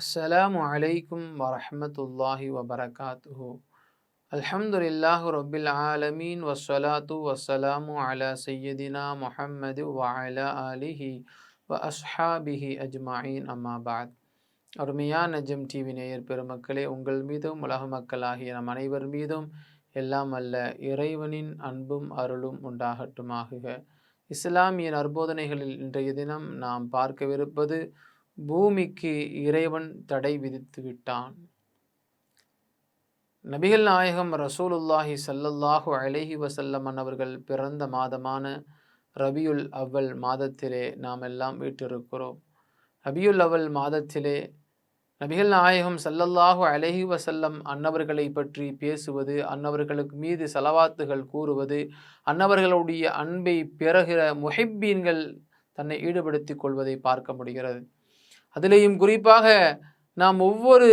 அஸ்ஸலாமு அலைக்கும் வரஹமத்துல்லாஹி வபரகாத்துஹு. அல்ஹம்துலில்லாஹு ரொபில் ஆலமீன். வஸ்ஸலாத்து வஸ்ஸலாமு அலா சையதினா முஹம்மது வஅலா அலிஹி வ அஸ்ஹாபிஹி அஜ்மாயின் அம்மாபாத் அருமையான நஜம் டிவி நேயர் பெருமக்களே உங்கள் மீதும் உலக மக்களாகிய நம் அனைவர் மீதும் எல்லாம் அல்ல இறைவனின் அன்பும் அருளும் உண்டாகட்டுமாகுக. இஸ்லாமிய அற்போதனைகளில் இன்றைய தினம் நாம் பார்க்கவிருப்பது பூமிக்கு இறைவன் தடை விதித்து விட்டான். நபிகள் நாயகம் ரசூலுல்லாஹி சல்லல்லாஹு அலஹி வசல்லமன் அவர்கள் பிறந்த மாதமான ரபியுல் அவ்வல் மாதத்திலே நாம் எல்லாம் வீட்டிருக்கிறோம். ரபியுல் அவ்வல் மாதத்திலே நபிகள் நாயகம் சல்லல்லாஹு அலஹி வசல்லம் அன்னவர்களை பற்றி பேசுவது அன்னவர்களுக்கு மீது செலவாத்துகள் கூறுவது அன்னவர்களுடைய அன்பை பிறகிற முஹிப்பீன்கள் தன்னை ஈடுபடுத்தி கொள்வதை பார்க்க முடிகிறது. அதிலேயும் குறிப்பாக நாம் ஒவ்வொரு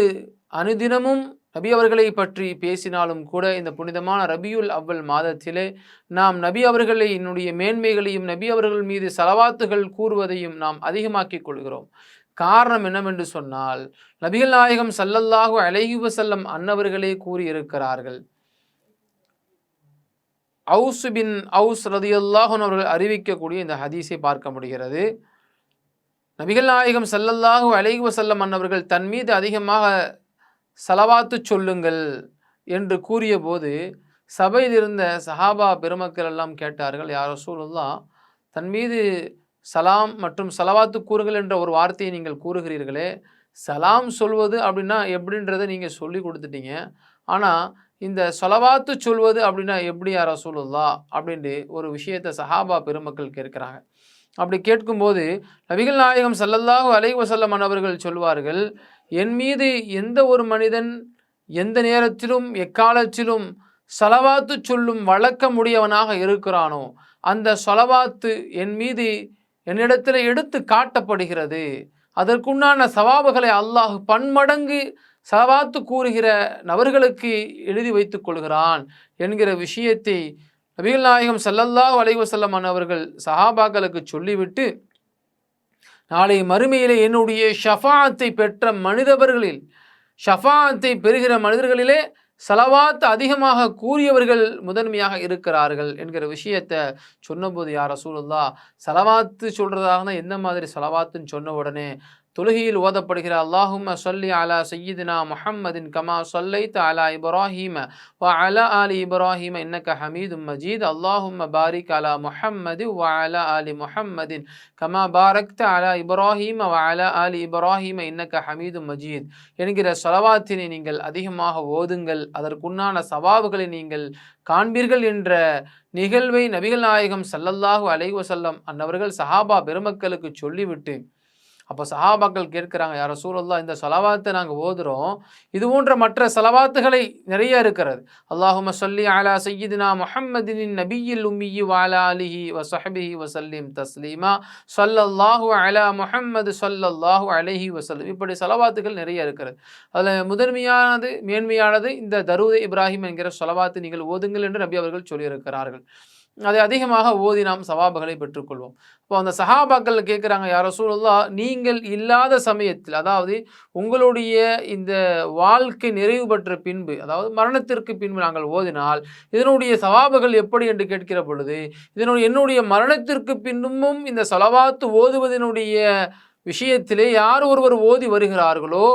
அனுதினமும் நபி அவர்களை பற்றி பேசினாலும் கூட இந்த புனிதமான ரபியுல் அவ்வல் மாதத்திலே நாம் நபி அவர்களை என்னுடைய மேன்மைகளையும் நபி அவர்கள் மீது செலவாத்துகள் கூறுவதையும் நாம் அதிகமாக்கிக் கொள்கிறோம். காரணம் என்னவென்று சொன்னால் நபிகள் நாயகம் சல்லல்லாஹு அலஹி வசல்லம் அன்னவர்களே கூறியிருக்கிறார்கள். அவுசு பின் அவுஸ் ரதியுல்லாஹன் அவர்கள் அறிவிக்கக்கூடிய இந்த ஹதீஸை பார்க்க முடிகிறது. நபிகள் நாயகம் சல்லல்லாஹு அலைஹி வசல்லம் அன்னவர்கள் தன் மீது அதிகமாக செலவாத்து சொல்லுங்கள் என்று கூறிய போது சபையில் இருந்த சஹாபா பெருமக்கள் எல்லாம் கேட்டார்கள் யாரோ சூழல்லா தன் மீது சலாம் மற்றும் சலவாத்து கூறுங்கள் என்ற ஒரு வார்த்தையை நீங்கள் கூறுகிறீர்களே சலாம் சொல்வது அப்படின்னா எப்படின்றத நீங்கள் சொல்லி கொடுத்துட்டீங்க. ஆனால் இந்த சொலவாத்து சொல்வது அப்படின்னா எப்படி யாரோ சூழல்லா அப்படின்ட்டு ஒரு விஷயத்தை சஹாபா பெருமக்கள் கேட்குறாங்க. அப்படி கேட்கும்போது நபிகள் நாயகம் சல்லல்லாஹு அலைவ செல்லம் அவர்கள் சொல்வார்கள் என் மீது எந்த ஒரு மனிதன் எந்த நேரத்திலும் எக்காலத்திலும் சலவாத்து சொல்லும் வழக்கமுடையவனாக இருக்கிறானோ அந்த சொலவாத்து என் மீது என்னிடத்தில் எடுத்து காட்டப்படுகிறது. அதற்குண்டான சவாபுகளை அல்லாஹ் பன்மடங்கு சலவாத்து கூறுகிற நபர்களுக்கு எழுதி வைத்து கொள்கிறான் என்கிற விஷயத்தை நபிகள் நாயகம் சல்லல்லா வலைவசல்லம் அவர்கள் சஹாபாக்களுக்கு சொல்லிவிட்டு நாளை மறுமையிலே என்னுடைய ஷஃபாத்தை பெற்ற மனிதவர்களில் ஷஃபாத்தை பெறுகிற மனிதர்களிலே சலவாத் அதிகமாக கூறியவர்கள் முதன்மையாக இருக்கிறார்கள் என்கிற விஷயத்தை சொன்னபோது யார் ரசூலுல்லா சலவாத்து சொல்கிறதாக எந்த மாதிரி சலவாத்துன்னு சொன்ன உடனே தொழுகையில் ஓதப்படுகிற அல்லாஹும் சொல்லி அலா சையீதினா முஹம்மதின் கமா சொல்லைத் அலா இப்ராஹிம வ அலா அலி இப்ராஹிம இன்னக்க ஹமீதும் மஜீத். அல்லாஹும் பாரிக் அலா முஹம்மது வ அலா அலி முஹம்மதின் கமா பாரக்த அலா இப்ராஹிம வ அலா அலி இப்ராஹிம இன்னக்க ஹமீதும் மஜீத். என்கிற சொலவாத்தினை நீங்கள் அதிகமாக ஓதுங்கள். அதற்குண்டான சவாபுகளை நீங்கள் காண்பீர்கள் என்ற நிகழ்வை நபிகள் நாயகம் சல்லல்லாஹு அலைவசல்லம் அன்னவர்கள் சஹாபா பெருமக்களுக்கு சொல்லிவிட்டு அப்போ சஹாபாக்கள் கேட்குறாங்க யார சூழல்லாம் இந்த செலவாத்தை நாங்கள் ஓதுறோம். இது போன்ற மற்ற செலவாத்துகளை நிறைய இருக்கிறது. அல்லாஹும சொல்லி அலா சையீதினா முஹம்மதின் நபியில் உம்மியி வாலா அலிஹி வசஹபிஹி வசல்லிம் தஸ்லீமா. சொல்லல்லாஹு அலா முஹம்மது சொல்லல்லாஹு அலஹி வசல்லிம். இப்படி செலவாத்துகள் நிறைய இருக்கிறது. அதில் முதன்மையானது மேன்மையானது இந்த தருதை இப்ராஹிம் என்கிற செலவாத்து நீங்கள் ஓதுங்கள் என்று நபி அவர்கள் சொல்லியிருக்கிறார்கள். அதை அதிகமாக ஓதி நாம் சவாபுகளை பெற்றுக்கொள்வோம். இப்போ அந்த சஹாபாக்கள் கேட்குறாங்க யாரோ சூழலா நீங்கள் இல்லாத சமயத்தில் அதாவது உங்களுடைய இந்த வாழ்க்கை நிறைவு பெற்ற பின்பு அதாவது மரணத்திற்கு பின்பு நாங்கள் ஓதினால் இதனுடைய சவாபுகள் எப்படி என்று கேட்கிற பொழுது இதனுடைய என்னுடைய மரணத்திற்கு பின்னும் இந்த செலவாத்து ஓதுவதனுடைய விஷயத்திலே யார் ஒருவர் ஓதி வருகிறார்களோ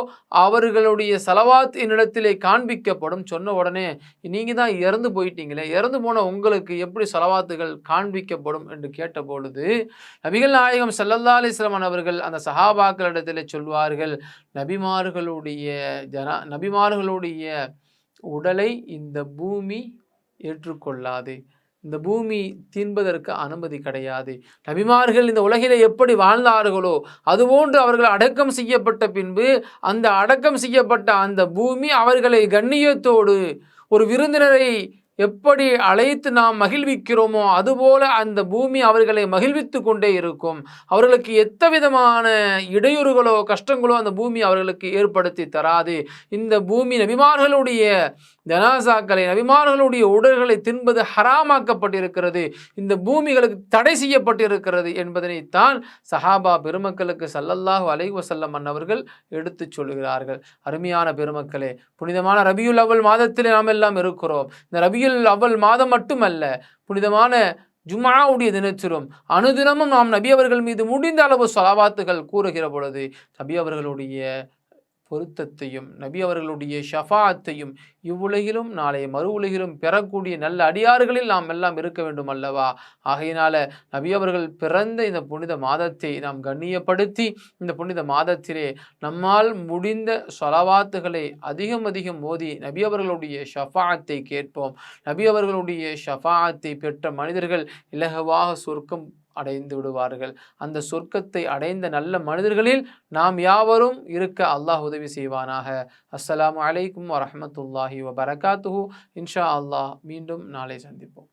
அவர்களுடைய செலவாத் என்னிடத்திலே காண்பிக்கப்படும் சொன்ன உடனே நீங்கள் தான் இறந்து போயிட்டீங்களே இறந்து போன உங்களுக்கு எப்படி செலவாத்துகள் காண்பிக்கப்படும்? என்று கேட்ட பொழுது நபிகள் நாயகம் செல்லல்லா அலிஸ்லமன் அவர்கள் அந்த சஹாபாக்களிடத்தில் சொல்வார்கள் நபிமார்களுடைய ஜனா நபிமார்களுடைய உடலை இந்த பூமி ஏற்றுக்கொள்ளாது. இந்த பூமி தீன்பதற்கு அனுமதி கிடையாது. நபிமார்கள் இந்த உலகிலே எப்படி வாழ்ந்தார்களோ அதுபோன்று அவர்கள் அடக்கம் செய்யப்பட்ட பின்பு அந்த அடக்கம் செய்யப்பட்ட அந்த பூமி அவர்களை கண்ணியத்தோடு ஒரு விருந்தினரை எப்படி அழைத்து நாம் மகிழ்விக்கிறோமோ அதுபோல அந்த பூமி அவர்களை மகிழ்வித்து கொண்டே இருக்கும். அவர்களுக்கு எத்த விதமான இடையூறுகளோ கஷ்டங்களோ அந்த பூமி அவர்களுக்கு ஏற்படுத்தி தராது. இந்த பூமி நபிமார்களுடைய ஜனாசாக்களை நபிமார்களுடைய உடல்களை தின்பது ஹராமாக்கப்பட்டிருக்கிறது. இந்த பூமிகளுக்கு தடை செய்யப்பட்டிருக்கிறது என்பதனைத்தான் சஹாபா பெருமக்களுக்கு சல்லல்லாஹு அலைவசல்லம் அன்னவர்கள் எடுத்துச் சொல்கிறார்கள். அருமையான பெருமக்களே புனிதமான ரபியுல் அவ்வல் மாதத்தில் நாம் எல்லாம் இருக்கிறோம். இந்த ரபியுல் அவ்வல் மாதம் மட்டுமல்ல புனிதமான ஜுமாவுடைய தினச்சிரும் அனுதினமும் நாம் நபி அவர்கள் மீது முடிந்த அளவு சலாபாத்துகள் கூறுகிற பொழுது நபி அவர்களுடைய பொருத்தத்தையும் நபி அவர்களுடைய ஷஃபாத்தையும் இவ்வுலகிலும் நாளைய மறு உலகிலும் பெறக்கூடிய நல்ல அடியார்களில் நாம் எல்லாம் இருக்க வேண்டும் அல்லவா? ஆகையினால நபி அவர்கள் பிறந்த இந்த புனித மாதத்தை நாம் கண்ணியப்படுத்தி இந்த புனித மாதத்திலே நம்மால் முடிந்த சொலவாத்துகளை அதிகம் அதிகம் மோதி நபி அவர்களுடைய ஷஃபாத்தை கேட்போம். நபி அவர்களுடைய ஷஃபாத்தை பெற்ற மனிதர்கள் இலகுவாக சொர்க்கம் அடைந்து விடுவார்கள். அந்த சொர்க்கத்தை அடைந்த நல்ல மனிதர்களில் நாம் யாவரும் இருக்க அல்லாஹ் உதவி செய்வானாக. அஸ்லாம் அலைக்கும் வரமத்துல்லாஹி வபரகாத்துஹூ. இன்ஷா அல்லாஹ் மீண்டும் நாளை சந்திப்போம்.